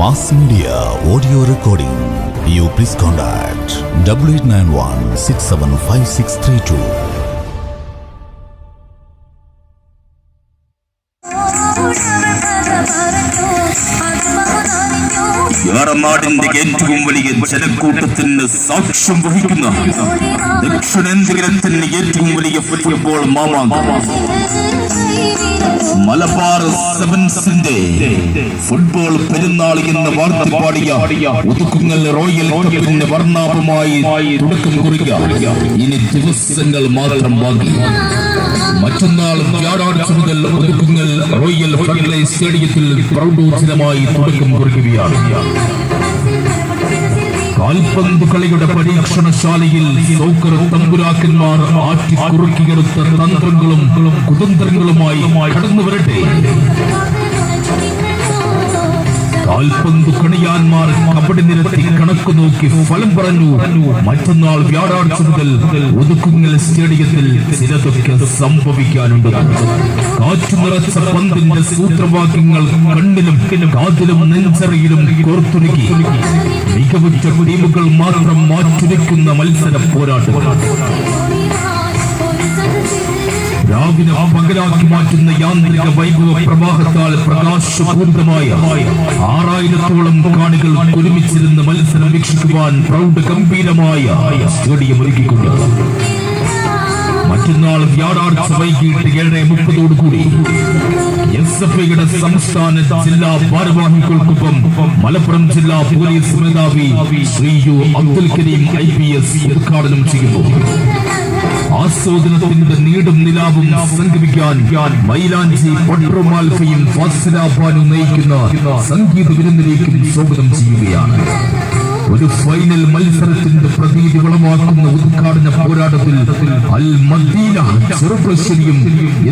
Mass Media Audio Recording. You please contact double eight nine one six seven five six three two. ഏറനാടിന്റെ ഏറ്റവും വലിയ ജനക്കൂട്ടത്തിന് സാക്ഷ്യം വഹിക്കുന്ന ദക്ഷിണേന്ദ്രത്തിന് ഏറ്റവും വലിയ ഫുട്ബോൾ മാമാങ്കം മലബാർ സെവൻസിന്റെ ഫുട്ബോൾ പെരുന്നാൾ എന്ന് വാർത്ത പാടിയ ഒതുക്കുങ്ങൽ റോയൽ കപ്പിന്റെ വർണാഭമായി തുടക്കം കുറിക്കുക ഇനി ദിവസങ്ങൾ മാത്രം ബാക്കി. മറ്റന്നാൾ വ്യാഴാഴ്ച മുതൽ ഒതുക്കുങ്ങൽ റോയൽ ഫ്രണ്ട്ലൈൻ സ്റ്റേഡിയത്തിൽ പ്രൗഢോചിതമായി തുടക്കം കുറിക്കുകയാണ്. കാൽപന്ത് കളിയുടെ പരീക്ഷണശാലയിൽ സൗക്കർ തമ്പുരാക്കന്മാർ ആറ്റി കുറുക്കിയെടുത്ത തന്ത്രങ്ങളും കുതന്ത്രങ്ങളുമായി കടന്നു വരട്ടെ കാൽപന്ത് കണിയാന്മാർ കബഡി നിരത്തി കണക്ക് നോക്കി ഫലം പറഞ്ഞു. മറ്റന്നാൾ വ്യാഴാഴ്ച മുതൽ ഒതുക്കുങ്ങൽ സ്റ്റേഡിയത്തിൽ ചിലതൊക്കെ സംഭവിക്കാനുണ്ട്. കാറ്റു നിറച്ച പന്തിന്റെ സൂത്രവാക്യങ്ങൾ കണ്ണിലും കാതിലും നെഞ്ചറിയിലും കോർത്തുരുക്കി. മികവുറ്റ ടീമുകൾ മാത്രം മാറ്റുരയ്ക്കുന്ന മത്സര പോരാട്ടം. രാവിലെ പകലാക്കി മാറ്റുന്ന യാന്ത്രിക വൈഭവ പ്രവാഹത്താൽ പ്രകാശപൂരിതമായ ആറായിരത്തോളം കാണികൾ ഒരുമിച്ചിരുന്ന് മത്സരം വീക്ഷിക്കുവാൻ പ്രൗഢ ഗംഭീരമായ സ്റ്റേഡിയം ഒരുക്കിക്കൊണ്ട് മറ്റന്നാൾ വ്യാഴാഴ്ച വൈകിട്ട് ഏഴ് മുപ്പതോടു കൂടി എസ് എഫ് ഐയുടെ സംസ്ഥാന ജില്ലാ ഭാരവാഹികൾക്കൊപ്പം മലപ്പുറം ജില്ലാ പോലീസ് മേധാവി Shri U Abdul Kareem I P S ഉദ്ഘാടനം ചെയ്യുന്നു. ആസ്വാദനത്തിന്റെ നീടും നിലാവും സംഗമിക്കാൻ മൈലാഞ്ചി പട്രോമാൽഫയും ഫാസിലാബാനും നയിക്കുന്ന സംഗീത വിരുന്നിലേക്കും സ്വാഗതം ചെയ്യുകയാണ്. ഒരു ഫൈനൽ മത്സരത്തിന്റെ പ്രതീതി വളമാക്കുന്ന ഉദ്ഘാടന പോരാട്ടത്തിൽ അൽ മദീന ചെറുപ്പശ്ശേരിയും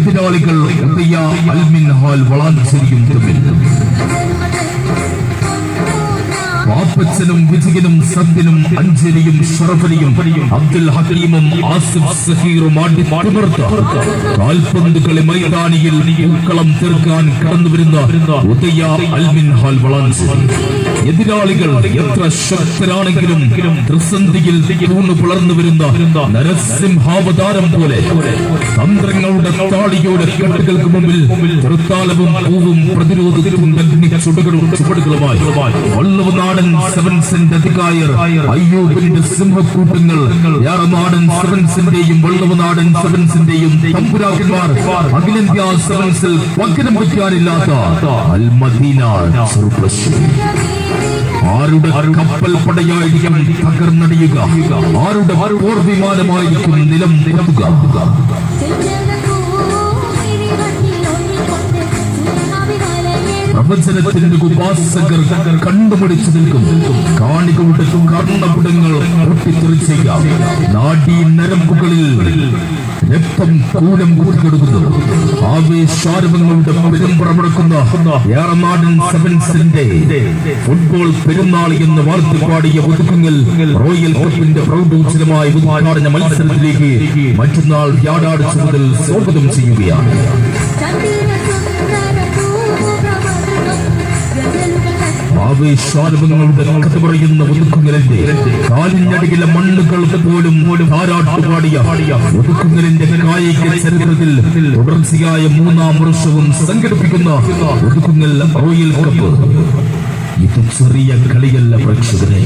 എതിരാളികൾ ഉദയ അൽമിൻ ഹാൽ വളാഞ്ചേരിയും തമ്മിൽ. പാപ്പച്ചനും വിജയനും സത്യനും അഞ്ജലിയും ഷറഫലിയും അബ്ദുൽ ഹക്കീമും ആസിഫ് സഹീറും കാൽപന്ത് കളി മൈതാനിയിൽ പൂക്കളം തീർക്കാൻ കടന്നുവരുന്ന ഉദയ അൽമിൻ ഹാൽ വളാൻസ് എതിരാളികൾ എത്ര ശക്തരാണെങ്കിലും ത്രിസന്ധിയിൽ തൂണ് പുലർന്നു വരുന്ന നരസിംഹാവതാരം പോലെ തന്ത്രങ്ങളുടെ താളിയോടെ കെട്ടുകൾക്ക് മുമ്പിൽ തൃത്താലവും പൂവും പ്രതിരോധത്തിലും ചുവടുകളുമായി ചുവടുകളുമായി വള്ളവനാടൻ സെവൻസിന്റെ അധികായർ. അയ്യൂബിന്റെ സിംഹക്കൂട്ടങ്ങൾ. യാറനാടൻ സെവൻസിന്റെയും വള്ളവനാടൻ സെവൻസിന്റെയും തമ്പുരാക്കന്മാർ അഖിലേന്ത്യാ സെവൻസിൽ പകരം വയ്ക്കാനില്ലാത്ത അൽമദീന ആരുടെ കപ്പൽ പടയായിരിക്കും തകർന്നടിയുക? ആരുടെ പോർ വിമാനമായിരിക്കും നിലം പൊത്തുക പ്രവചനത്തിന്റെ ഉപാസകർ കണ്ടുപിടിച്ചു നിൽക്കും കാണികളുടെ കർണപുടങ്ങൾ പൊട്ടിത്തെറിച്ചേക്കാം. നാഡീ നരമ്പുകളിൽ രക്തം കൂലം കൂട്ടിക്കെടുക്കുന്നു ആവേശാരവങ്ങളുടെ പെരുമ്പറമുടക്കുന്ന ഏറനാടൻ സെവൻസിന്റെ ഫുട്ബോൾ പെരുന്നാൾ എന്ന് വാർത്തപ്പാടിയ ഒതുക്കുങ്ങൽ റോയൽ കപ്പിന്റെ പ്രൗഢോചിതമായ ഉദ്ഘാടന മത്സരത്തിലേക്ക് മറ്റന്നാൾ വ്യാഴാഴ്ച മുതൽ സ്വാഗതം ചെയ്യുകയാണ്. ആവേശാരവങ്ങളുടെ പോലും തുടർച്ചയായ മൂന്നാം വർഷവും സംഘടിപ്പിക്കുന്ന ഇത് ചെറിയ കളിയല്ല പ്രേക്ഷകരെ.